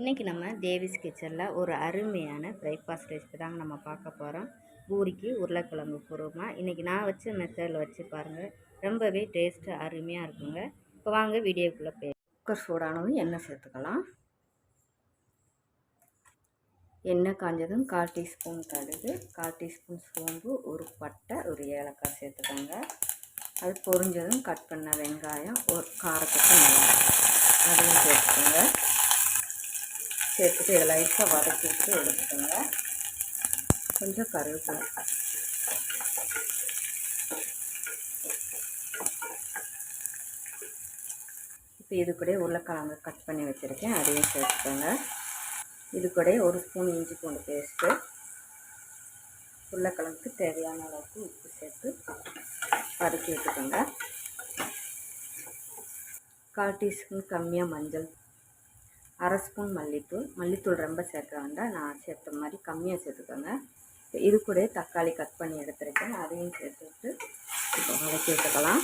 இன்றைக்கி நம்ம தேவிஸ் கிச்சனில் ஒரு அருமையான பிரேக்ஃபாஸ்ட் ரெசிபி தாங்க நம்ம பார்க்க போகிறோம் பூரிக்கு உருளைக்கிழங்கு குருமா. இன்றைக்கி நான் வச்ச மெத்தடில் வச்சு பாருங்கள் ரொம்பவே டேஸ்ட்டு அருமையாக இருக்குங்க. இப்போ வாங்க வீடியோக்குள்ளே போய் குக்கர் சூடானதும் எண்ணெய் சேர்த்துக்கலாம். எண்ணெய் காஞ்சதும் கால் டீஸ்பூன் கடுகு கால் டீஸ்பூன் சோம்பு ஒரு பட்டை ஒரு ஏலக்காய் சேர்த்துக்கோங்க. அது பொரிஞ்சதும் கட் பண்ண வெங்காயம் ஒரு காரத்துக்கு நல்லா அதையும் சேர்த்துக்கோங்க. சேர்த்துட்டு இதை லைட்டாக வதக்கி விட்டு எடுத்துக்கோங்க. கொஞ்சம் கருவேப்பிலை. இப்போ இது கூட உருளைக்கிழங்கு கட் பண்ணி வச்சுருக்கேன். அதையும் சேர்த்துக்கோங்க. இது கூட ஒரு ஸ்பூன் இஞ்சி பூண்டு பேஸ்ட்டு உருளைக்கிழங்குக்கு தேவையான அளவுக்கு உப்பு சேர்த்து வதக்கி விட்டுக்கோங்க. கால் டீஸ்பூன் கம்மியாக மஞ்சள் அரை ஸ்பூன் மல்லித்தூள். மல்லித்தூள் ரொம்ப சேர்க்க வேண்டாம். நான் சேர்த்த மாதிரி கம்மியாக சேர்த்துக்கோங்க. இது கூட தக்காளி கட் பண்ணி எடுத்துருக்கேன். அதையும் சேர்த்துட்டு இப்போ வதக்கி விட்டுக்கலாம்.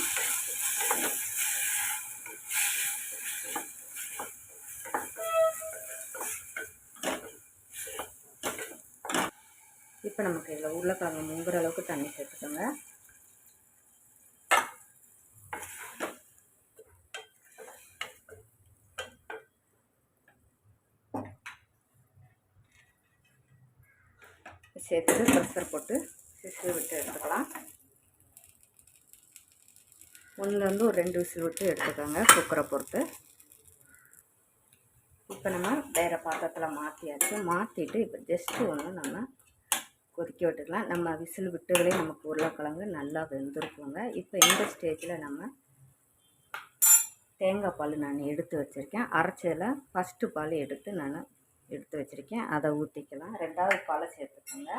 இப்போ நமக்கு இதில் உருளைக்கிழங்கு முங்குற அளவுக்கு தண்ணி சேர்த்துக்கோங்க. சேர்த்து ப்ரெஷர் போட்டு விசில் விட்டு எடுத்துக்கலாம். ஒன்றுலேருந்து ஒரு ரெண்டு விசில் விட்டு எடுத்துக்கோங்க குக்கரை பொறுத்து. இப்போ நம்ம வேறு பாத்திரத்தில் மாற்றியாச்சு மாற்றிட்டு இப்போ ஜஸ்ட்டு ஒன்று நம்ம கொதிக்க விட்டுக்கலாம். நம்ம விசில் விட்டுகளே நமக்கு உருளைக்கிழங்கு நல்லா வெந்திருக்குங்க. இப்போ இந்த ஸ்டேஜில் நம்ம தேங்காய் பால் நான் எடுத்து வச்சுருக்கேன். அரைச்சதில் ஃபஸ்ட்டு பால் எடுத்து நான் எடுத்து வச்சுருக்கேன். அதை ஊற்றிக்கலாம் ரெண்டாவது பாலை சேர்த்துக்கோங்க.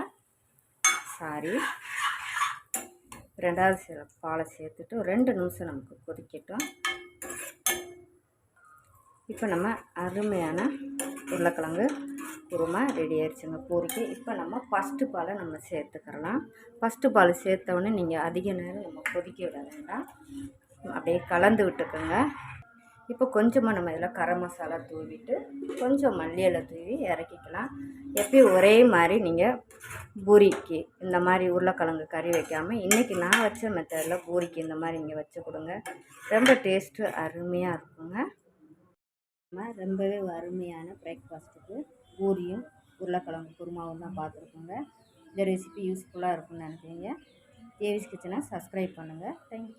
சாரி. ரெண்டாவது பாலை சேர்த்துட்டு ரெண்டு நிமிஷம் நமக்கு கொதிக்கட்டும். இப்போ நம்ம அருமையான உருளைக்கிழங்கு குருமா ரெடி ஆயிடுச்சுங்க பூரிக்கு. இப்போ நம்ம ஃபஸ்ட்டு பாலை நம்ம சேர்த்துக்கிறலாம் ஃபஸ்ட்டு பால் சேர்த்தவொடனே நீங்கள் அதிக நேரம் நம்ம கொதிக்க விட வேண்டாம். அப்படியே கலந்து விட்டுக்கோங்க. இப்போ கொஞ்சமாக நம்ம இதில் கரம் மசாலா தூவிட்டு கொஞ்சம் மல்லியலை தூவி இறக்கிக்கலாம். எப்பயும் ஒரே மாதிரி நீங்கள் பூரிக்கு இந்த மாதிரி உருளைக்கிழங்கு கறி வைக்காமல் இன்றைக்கி நான் வச்ச மெத்தடில் பூரிக்கு இந்த மாதிரி நீங்கள் வச்சு கொடுங்க. ரொம்ப டேஸ்ட்டு அருமையாக இருக்குங்க. நம்ம ரொம்பவே அருமையான பிரேக்ஃபாஸ்ட்டுக்கு பூரியும் உருளைக்கிழங்கு குருமாவும் தான் பார்த்துருக்கோங்க. இந்த ரெசிபி யூஸ்ஃபுல்லாக இருக்கும்னு நினைக்கிறீங்க. தேவிஸ் கிச்சனை சப்ஸ்கிரைப் பண்ணுங்கள் தேங்க்யூ